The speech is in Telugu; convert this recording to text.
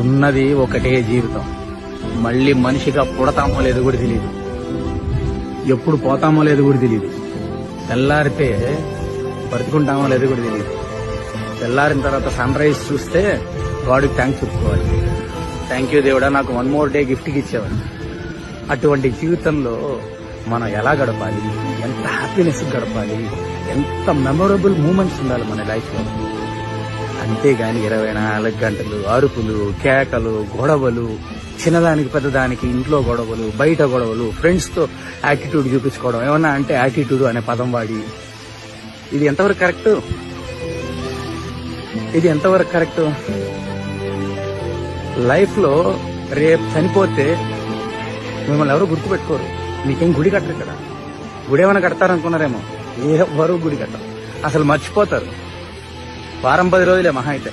ఉన్నది ఒకటే జీవితం. మళ్ళీ మనిషిగా పుడతామో లేదు కూడా తెలియదు ఎప్పుడు పోతామో లేదు కూడా తెలియదు తెల్లారితే బతుకుంటామో లేదు కూడా తెలియదు తెల్లారిన తర్వాత సన్ రైజ్ చూస్తే గాడికి థ్యాంక్స్ చెప్పుకోవాలి. థ్యాంక్ యూ దేవుడా నాకు వన్ మోర్ డే గిఫ్ట్కి ఇచ్చేవాడు. అటువంటి జీవితంలో మనం ఎలా గడపాలి? ఎంత హ్యాపీనెస్ గడపాలి? ఎంత మెమొరబుల్ మూమెంట్స్ ఉండాలి మన లైఫ్లో అంతేగాని ఇరవై నాలుగు గంటలు అరుపులు కేకలు గొడవలు చిన్నదానికి పెద్దదానికి ఇంట్లో గొడవలు బయట గొడవలు ఫ్రెండ్స్తో యాటిట్యూడ్ చూపించుకోవడం. ఏమన్నా అంటే యాటిట్యూడ్ అనే పదం వాడి. ఇది ఎంతవరకు కరెక్ట్? ఇది ఎంతవరకు కరెక్ట్? లైఫ్లో రేపు చనిపోతే మిమ్మల్ని ఎవరు గుర్తుపెట్టుకోరు. మీకేం గుడి కట్టరు కదా. గుడి ఏమైనా కడతారనుకున్నారేమో? ఎవరు గుడి కట్టరు. అసలు మర్చిపోతారు. వారం పది రోజులే మహా అయితే.